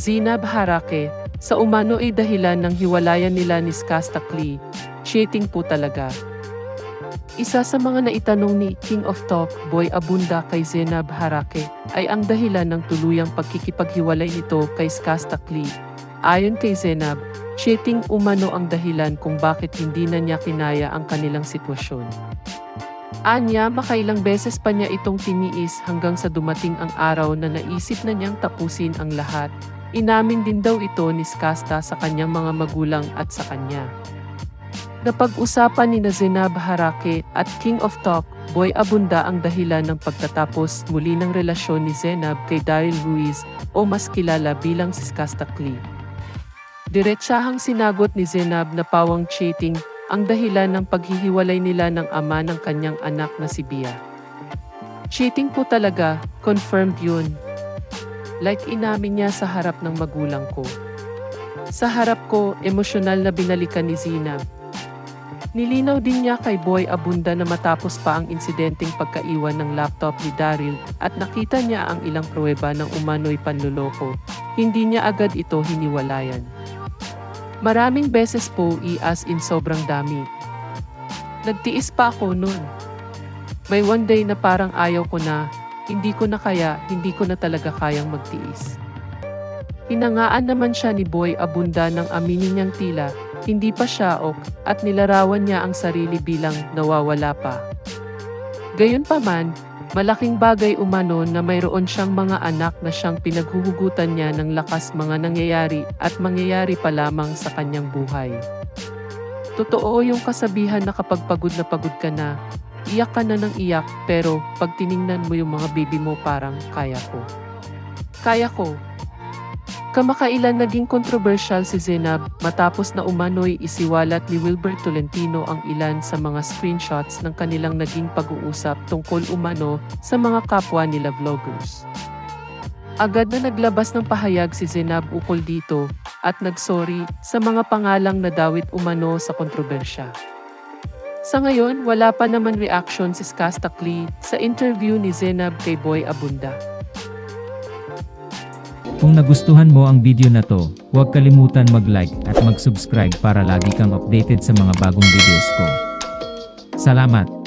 Zinab Harake, sa umano ay dahilan ng hiwalayan nila ni Skasta Klee. Cheating po talaga. Isa sa mga naitanong ni King of Talk, Boy Abunda kay Zenab Harake, ay ang dahilan ng tuluyang pagkikipaghiwalay nito kay Skasta Klee. Ayon kay Zenab, cheating umano ang dahilan kung bakit hindi na niya kinaya ang kanilang sitwasyon. Anya, makailang beses pa niya itong tiniis hanggang sa dumating ang araw na naisip na niyang tapusin ang lahat. Inamin din daw ito ni Skasta sa kanyang mga magulang at sa kanya. Napag-usapan ni na Zenab Harake at King of Talk, Boy Abunda ang dahilan ng pagtatapos muli ng relasyon ni Zenab kay Daryl Ruiz o mas kilala bilang si Skasta Klee. Diretsahang sinagot ni Zenab na pawang cheating ang dahilan ng paghihiwalay nila ng ama ng kanyang anak na si Bia. Cheating po talaga, confirmed yun. Like inamin niya sa harap ng magulang ko. Sa harap ko, emosyonal na binalikan ni Zinab. Nilinaw din niya kay Boy Abunda na matapos pa ang insidenteng pagkaiwan ng laptop ni Daryl at nakita niya ang ilang pruweba ng umano'y panluloko. Hindi niya agad ito hiniwalayan. Maraming beses po i-as in sobrang dami. Nagtiis pa ako nun. May one day na parang ayaw ko na, hindi ko na kaya, hindi ko na talaga kayang magtiis. Hinangaan naman siya ni Boy Abunda ng aminin niyang tila, hindi pa siya ok, at nilarawan niya ang sarili bilang nawawala pa. Gayunpaman, malaking bagay umano na mayroon siyang mga anak na siyang pinaghuhugutan niya ng lakas mga nangyayari at mangyayari pa lamang sa kanyang buhay. Totoo yung kasabihan na kapag pagod na pagod ka na, iyak ka na ng iyak pero pag tiningnan mo yung mga baby mo parang kaya ko. Kaya ko. Kamakailan naging kontrobersyal si Zenab matapos na umano'y isiwalat ni Wilbert Tolentino ang ilan sa mga screenshots ng kanilang naging pag-uusap tungkol umano sa mga kapwa nila vloggers. Agad na naglabas ng pahayag si Zenab ukol dito at nagsorry sa mga pangalang nadawit umano sa kontrobersya. Sa ngayon, wala pa naman reaction si Skasta Klee sa interview ni Zenab kay Boy Abunda. Kung nagustuhan mo ang video na to, huwag kalimutan mag-like at mag-subscribe para lagi kang updated sa mga bagong videos ko. Salamat!